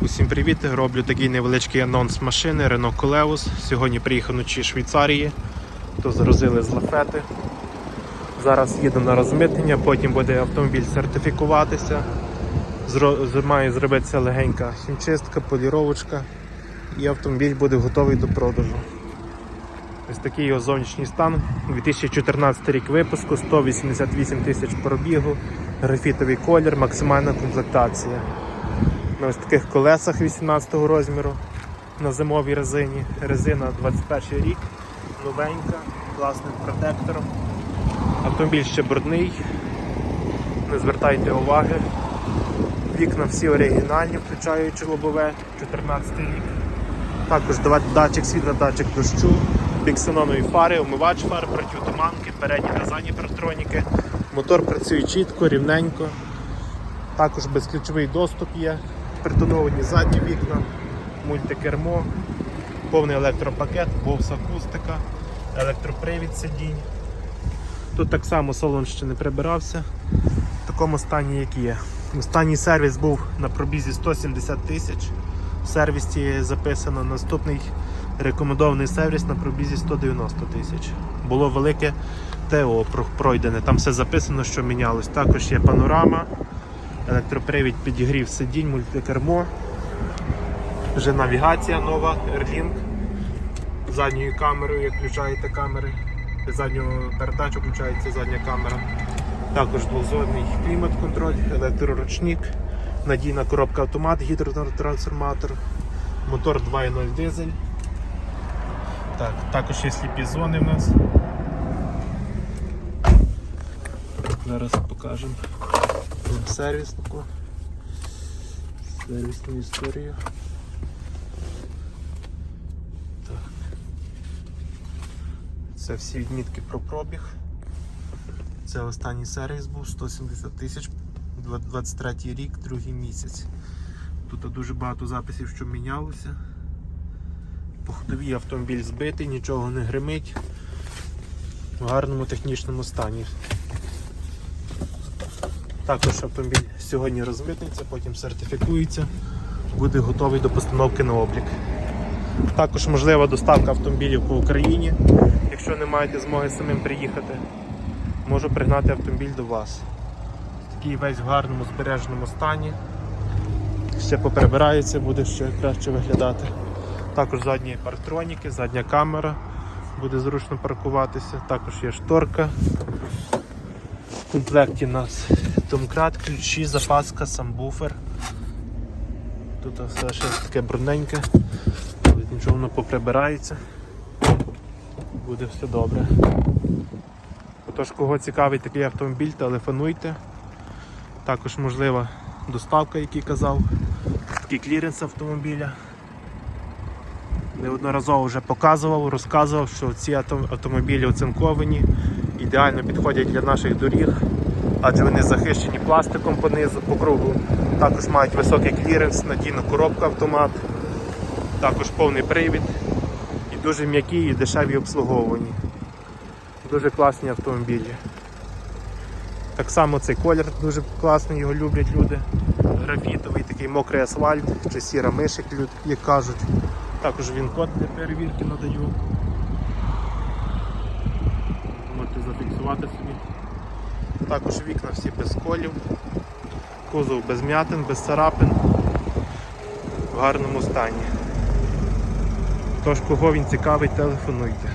Усім привіт! Роблю такий невеличкий анонс машини Renault Coleus. Сьогодні приїхав вночі Швейцарії, то загрузили з лафети. Зараз їду на розмитнення, потім буде автомобіль сертифікуватися. Має зробитися легенька хімчистка, поліровочка і автомобіль буде готовий до продажу. Ось такий його зовнішній стан. 2014 рік випуску, 188 тисяч пробігу, графітовий колір, максимальна комплектація. На ось таких колесах 18 розміру на зимовій резині. Резина 21 рік, новенька, класним протектором. Автомобіль ще брудний. Не звертайте уваги. Вікна всі оригінальні, включаючи лобове 14 рік. Також датчик світла, датчик дощу, біксенонові фари, омивач фар, протитуманки, передні та задні парктроніки. Мотор працює чітко, рівненько. Також безключовий доступ є, притоновані задні вікна, мультикермо, повний електропакет, бовс акустика, електропривід сидінь. Тут так само салон ще не прибирався в такому стані, як є. Останній сервіс був на пробізі 170 тисяч. В сервісі записано наступний рекомендований сервіс на пробізі 190 тисяч. Було велике ТО пройдене, там все записано, що мінялось. Також є панорама, електропривід підігрів сидінь, мультикермо, вже навігація нова, Airlink. Задньою камерою, як включаєте камери, заднього передачу включається задня камера. Також двозонний клімат-контроль, електроручник, надійна коробка автомат, гідротрансформатор, мотор 2.0 дизель. Так, також є сліпі зони в нас. Зараз покажемо сервіснику. Сервісну історію. Так. Це всі відмітки про пробіг. Це останній сервіс був 170 тисяч, 23 рік, другий місяць. Тут дуже багато записів, що мінялося. По ходовій автомобіль збитий, нічого не гримить. В гарному технічному стані. Також автомобіль сьогодні розмитниться, потім сертифікується, буде готовий до постановки на облік. Також можлива доставка автомобілів по Україні, якщо не маєте змоги самим приїхати можу пригнати автомобіль до вас. Такий весь в гарному збереженому стані. Ще поприбирається, буде ще краще виглядати. Також задні парктроніки, задня камера, буде зручно паркуватися, також є шторка. В комплекті у нас домкрат, ключі, запаска, самбуфер. Тут все ще таке брудненьке, але нічого воно поприбирається. Буде все добре. Тож, кого цікавить такий автомобіль, телефонуйте. Також можлива доставка, як і казав, такий кліренс автомобіля. Неодноразово вже показував, розказував, що ці автомобілі оцинковані, ідеально підходять для наших доріг, адже вони захищені пластиком по низу, по кругу. Також мають високий кліренс, надійну коробку автомат, також повний привід і дуже м'які і дешеві обслуговувані. Дуже класні автомобілі. Так само цей колір дуже класний, його люблять люди. Графітовий, такий мокрий асфальт чи сіра миш, як, люд- як кажуть. Також він код для перевірки надаю. Можете зафіксувати собі. Також вікна всі без колів, кузов без м'ятин, без царапин, в гарному стані. Тож, кого він цікавий, телефонуйте.